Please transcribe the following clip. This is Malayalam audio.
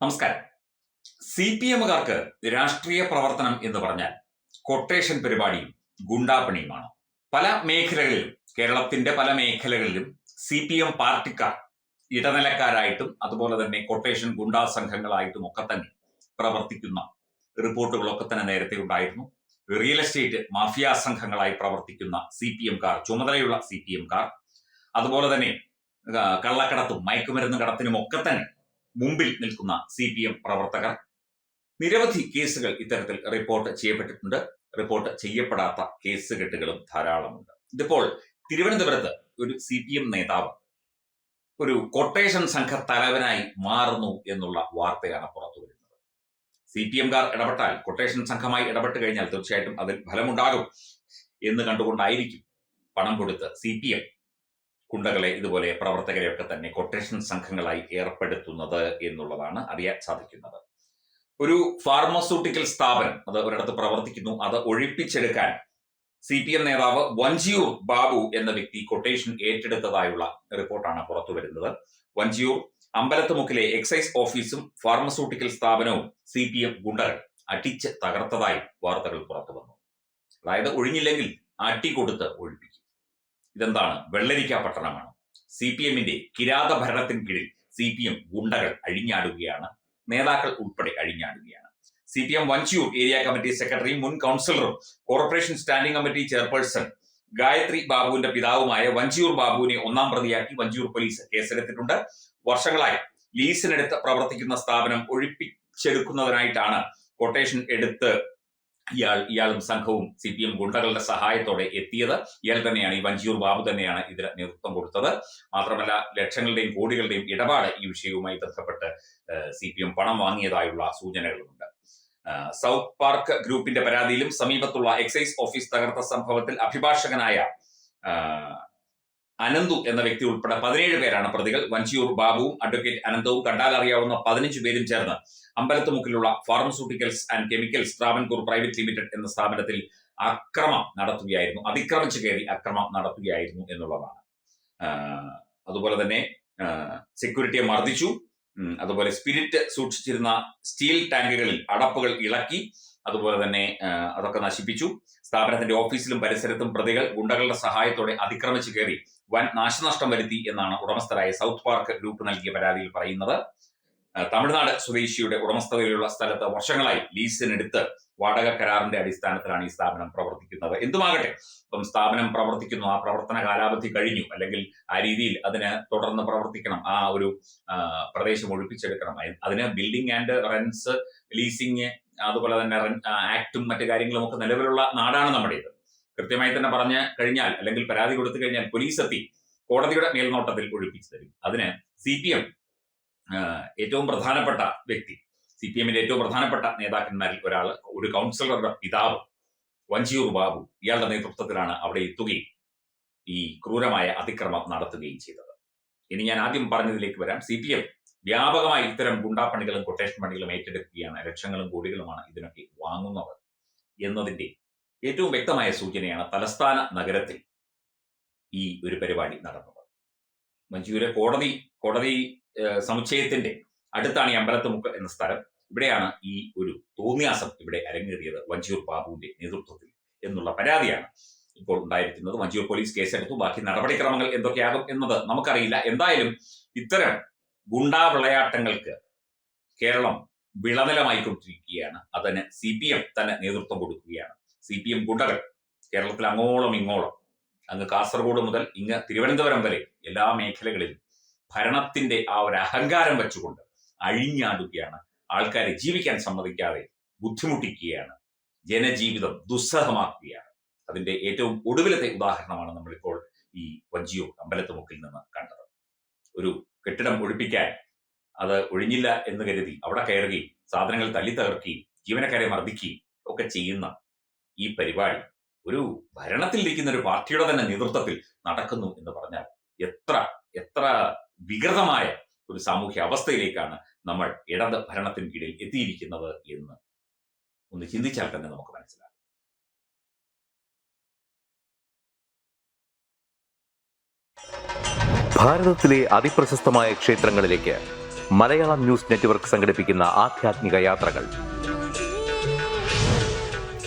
നമസ്കാരം. സി പി എമ്മുകാർക്ക് രാഷ്ട്രീയ പ്രവർത്തനം എന്ന് പറഞ്ഞാൽ കൊട്ടേഷൻ പരിപാടിയും ഗുണ്ടാപ്പണിയുമാണ്. പല മേഖലകളിലും കേരളത്തിന്റെ പല മേഖലകളിലും സി പി എം പാർട്ടിക്കാർ ഇടനിലക്കാരായിട്ടും അതുപോലെ തന്നെ കൊട്ടേഷൻ ഗുണ്ടാ സംഘങ്ങളായിട്ടും ഒക്കെ തന്നെ പ്രവർത്തിക്കുന്ന റിപ്പോർട്ടുകളൊക്കെ തന്നെ നേരത്തെ ഉണ്ടായിരുന്നു. റിയൽ എസ്റ്റേറ്റ് മാഫിയ സംഘങ്ങളായി പ്രവർത്തിക്കുന്ന സി പി എംകാർ ചുമതലയുള്ള സി പി എംകാർ അതുപോലെ തന്നെ കള്ളക്കടത്തും മയക്കുമരുന്ന് കടത്തിനും ഒക്കെ തന്നെ മുമ്പിൽ നിൽക്കുന്ന സി പി എം പ്രവർത്തകർ. നിരവധി കേസുകൾ ഇത്തരത്തിൽ റിപ്പോർട്ട് ചെയ്യപ്പെട്ടിട്ടുണ്ട്. റിപ്പോർട്ട് ചെയ്യപ്പെടാത്ത കേസ് കെട്ടുകളും ധാരാളമുണ്ട്. ഇതിപ്പോൾ തിരുവനന്തപുരത്ത് ഒരു സി പി എം നേതാവ് ഒരു കൊട്ടേഷൻ സംഘ തലവനായി മാറുന്നു എന്നുള്ള വാർത്തയാണ് പുറത്തു വരുന്നത്. സി പി എംകാർ ഇടപെട്ടാൽ കൊട്ടേഷൻ സംഘമായി ഇടപെട്ട് കഴിഞ്ഞാൽ തീർച്ചയായിട്ടും അതിൽ ഫലമുണ്ടാകും എന്ന് കണ്ടുകൊണ്ടായിരിക്കും പണം കൊടുത്ത് സി പി എം കുണ്ടകളെ ഇതുപോലെ പ്രവർത്തകരെയൊക്കെ തന്നെ കൊട്ടേഷൻ സംഘങ്ങളായി ഏർപ്പെടുത്തുന്നത് എന്നുള്ളതാണ് അറിയാൻ സാധിക്കുന്നത്. ഒരു ഫാർമസ്യൂട്ടിക്കൽ സ്ഥാപനം അത് ഒരിടത്ത് പ്രവർത്തിക്കുന്നു. അത് ഒഴിപ്പിച്ചെടുക്കാൻ സി പി എം നേതാവ് വഞ്ചിയൂർ ബാബു എന്ന വ്യക്തി കൊട്ടേഷൻ ഏറ്റെടുത്തതായുള്ള റിപ്പോർട്ടാണ് പുറത്തു വരുന്നത്. വഞ്ചിയൂർ അമ്പലത്തുമുക്കിലെ എക്സൈസ് ഓഫീസും ഫാർമസ്യൂട്ടിക്കൽ സ്ഥാപനവും സി പി എം ഗുണ്ടകൾ അടിച്ച് തകർത്തതായി വാർത്തകൾ പുറത്തു വന്നു. അതായത് ഒഴിഞ്ഞില്ലെങ്കിൽ അടി കൊടുത്ത് ഒഴിപ്പിക്കും. ഇതെന്താണ്? വെള്ളരിക്ക പട്ടണമാണ്. സി പി എമ്മിന്റെ കിരാത ഭരണത്തിന് കീഴിൽ സി പി എം ഗുണ്ടകൾ അഴിഞ്ഞാടുകയാണ്. നേതാക്കൾ ഉൾപ്പെടെ അഴിഞ്ഞാടുകയാണ്. C P M Vanchiyoor area committee secretary മുൻ കൗൺസിലറും corporation standing committee chairperson Gayathri ബാബുവിന്റെ പിതാവുമായ വഞ്ചിയൂർ ബാബുവിനെ ഒന്നാം പ്രതിയാക്കി വഞ്ചിയൂർ പോലീസ് കേസെടുത്തിട്ടുണ്ട്. വർഷങ്ങളായി ലീസിനെടുത്ത് പ്രവർത്തിക്കുന്ന സ്ഥാപനം ഒഴിപ്പിച്ചെടുക്കുന്നതിനായിട്ടാണ് കൊട്ടേഷൻ എടുത്ത് ഇയാൾ ഇയാളും സംഘവും സി പി എം ഗുണ്ടകളുടെ സഹായത്തോടെ എത്തിയത്. ഇയാൾ തന്നെയാണ് ഈ വഞ്ചിയൂർ ബാബു തന്നെയാണ് ഇതിന് നേതൃത്വം കൊടുത്തത്. മാത്രമല്ല ലക്ഷങ്ങളുടെയും കോടികളുടെയും ഇടപാട് ഈ വിഷയവുമായി ബന്ധപ്പെട്ട് സി പി എം പണം വാങ്ങിയതായുള്ള സൂചനകളുമുണ്ട്. സൗത്ത് പാർക്ക് ഗ്രൂപ്പിന്റെ പരാതിയിലും സമീപത്തുള്ള എക്സൈസ് ഓഫീസ് തകർത്ത സംഭവത്തിൽ അഭിഭാഷകനായ അനന്തു എന്ന വ്യക്തി ഉൾപ്പെടെ പതിനേഴ് പേരാണ് പ്രതികൾ. വഞ്ചിയൂർ ബാബുവും അഡ്വക്കേറ്റ് അനന്തവും കണ്ടാൽ അറിയാവുന്ന പതിനഞ്ച് പേരും ചേർന്ന് അമ്പലത്തുമുക്കിലുള്ള pharmaceuticals and chemicals Travancore private limited എന്ന സ്ഥാപനത്തിൽ അക്രമം നടത്തുകയായിരുന്നു. അതിക്രമിച്ചു കയറി അക്രമം നടത്തുകയായിരുന്നു എന്നുള്ളതാണ്. അതുപോലെ തന്നെ സെക്യൂരിറ്റിയെ മർദ്ദിച്ചു. അതുപോലെ സ്പിരിറ്റ് സൂക്ഷിച്ചിരുന്ന സ്റ്റീൽ ടാങ്കുകളിൽ അടപ്പുകൾ ഇളക്കി. അതുപോലെ തന്നെ അതൊക്കെ നശിപ്പിച്ചു. സ്ഥാപനത്തിന്റെ ഓഫീസിലും പരിസരത്തും പ്രതികൾ ഗുണ്ടകളുടെ സഹായത്തോടെ അതിക്രമിച്ചു കയറി വൻ നാശനഷ്ടം വരുത്തി എന്നാണ് ഉടമസ്ഥരായ സൗത്ത് പാർക്ക് ഗ്രൂപ്പ് നൽകിയ പരാതിയിൽ പറയുന്നത്. തമിഴ്നാട് സ്വദേശിയുടെ ഉടമസ്ഥതയിലുള്ള സ്ഥലത്ത് വർഷങ്ങളായി ലീസിനെടുത്ത് വാടക കരാറിന്റെ അടിസ്ഥാനത്തിലാണ് ഈ സ്ഥാപനം പ്രവർത്തിക്കുന്നത്. എന്തുമാകട്ടെ ഇപ്പം സ്ഥാപനം പ്രവർത്തിക്കുന്നു ആ പ്രവർത്തന കാലാവധി കഴിഞ്ഞു അല്ലെങ്കിൽ ആ രീതിയിൽ അതിന് തുടർന്ന് പ്രവർത്തിക്കണം ആ ഒരു പ്രദേശം ഒഴിപ്പിച്ചെടുക്കണം. അതിന് ബിൽഡിംഗ് ആൻഡ് റെൻസ് ലീസിങ് അതുപോലെ തന്നെ ആക്ടും മറ്റു കാര്യങ്ങളും ഒക്കെ നിലവിലുള്ള നാടാണ് നമ്മുടേത്. കൃത്യമായി തന്നെ പറഞ്ഞു കഴിഞ്ഞാൽ അല്ലെങ്കിൽ പരാതി കൊടുത്തു കഴിഞ്ഞാൽ പോലീസ് എത്തി കോടതിയുടെ മേൽനോട്ടത്തിൽ ഒഴിപ്പിച്ചു തരും. അതിന് സി പി എം ഏറ്റവും പ്രധാനപ്പെട്ട വ്യക്തി സി പി എമ്മിന്റെ ഏറ്റവും പ്രധാനപ്പെട്ട നേതാക്കന്മാരിൽ ഒരാൾ ഒരു കൗൺസിലറുടെ പിതാവ് വഞ്ചിയൂർ ബാബു ഇയാളുടെ നേതൃത്വത്തിലാണ് അവിടെ എത്തുകയും ഈ ക്രൂരമായ അതിക്രമം നടത്തുകയും ചെയ്തത്. ഇനി ഞാൻ ആദ്യം പറഞ്ഞതിലേക്ക് വരാം. സി പി എം വ്യാപകമായി ഇത്തരം ഗുണ്ടാപ്പണികളും കൊട്ടേഷൻ പണികളും ഏറ്റെടുക്കുകയാണ്. ലക്ഷങ്ങളും കോടികളുമാണ് ഇതിനൊക്കെ വാങ്ങുന്നത് എന്നതിന്റെ ഏറ്റവും വ്യക്തമായ സൂചനയാണ് തലസ്ഥാന നഗരത്തിൽ ഈ ഒരു പരിപാടി നടന്നത്. മഞ്ചൂരെ കോടതി കോടതി സമുച്ചയത്തിന്റെ അടുത്താണ് ഈ അമ്പലത്തുമുക്ക് എന്ന സ്ഥലം. ഇവിടെയാണ് ഈ ഒരു തോന്നിയാസം ഇവിടെ അരങ്ങേറിയത് വഞ്ചിയൂർ ബാബുവിന്റെ നേതൃത്വത്തിൽ എന്നുള്ള പരാതിയാണ് ഇപ്പോൾ ഉണ്ടായിരിക്കുന്നത്. വഞ്ചിയൂർ പോലീസ് കേസെടുത്തു. ബാക്കി നടപടിക്രമങ്ങൾ എന്തൊക്കെയാകും എന്നത് നമുക്കറിയില്ല. എന്തായാലും ഇത്തരം ഗുണ്ടാ വിളയാട്ടങ്ങൾക്ക് കേരളം വിളനിലമായിക്കൊണ്ടിരിക്കുകയാണ്. അതിന് സി പി എം തന്നെ നേതൃത്വം കൊടുക്കുകയാണ്. സി പി എം ഗുണ്ടകൾ കേരളത്തിൽ അങ്ങോളം ഇങ്ങോളം അങ്ങ് കാസർഗോഡ് മുതൽ ഇങ്ങ് തിരുവനന്തപുരം വരെ എല്ലാ മേഖലകളിലും ഭരണത്തിന്റെ ആ ഒരു അഹങ്കാരം വെച്ചുകൊണ്ട് അഴിഞ്ഞാടുകയാണ്. ആൾക്കാരെ ജീവിക്കാൻ സമ്മതിക്കാതെ ബുദ്ധിമുട്ടിക്കുകയാണ്. ജനജീവിതം ദുസ്സഹമാക്കുകയാണ്. അതിന്റെ ഏറ്റവും ഒടുവിലത്തെ ഉദാഹരണമാണ് നമ്മളിപ്പോൾ ഈ വഞ്ചിയോ അമ്പലത്തുമുക്കിൽ നിന്ന് കണ്ടത്. ഒരു കെട്ടിടം ഒഴിപ്പിക്കാൻ അത് ഒഴിഞ്ഞില്ല എന്ന് കരുതി അവിടെ കയറുകയും സാധനങ്ങൾ തല്ലി തകർക്കുകയും ജീവനക്കാരെ മർദ്ദിക്കുകയും ഒക്കെ ചെയ്യുന്ന ഈ പരിപാടി ഒരു ഭരണത്തിലിരിക്കുന്ന ഒരു പാർട്ടിയുടെ തന്നെ നേതൃത്വത്തിൽ നടക്കുന്നു എന്ന് പറഞ്ഞാൽ എത്ര എത്ര വികൃതമായ ഒരു സാമൂഹ്യ അവസ്ഥയിലേക്കാണ് നമ്മൾ ഇടത് ഭരണത്തിന് കീഴിൽ എത്തിയിരിക്കുന്നത് എന്ന് ഒന്ന് ചിന്തിച്ചാൽ തന്നെ നമുക്ക് മനസ്സിലാകും. ഭാരതത്തിലെ അതിപ്രശസ്തമായ ക്ഷേത്രങ്ങളിലേക്ക് മലയാളം ന്യൂസ് നെറ്റ്വർക്ക് സംഘടിപ്പിക്കുന്ന ആധ്യാത്മിക യാത്രകൾ.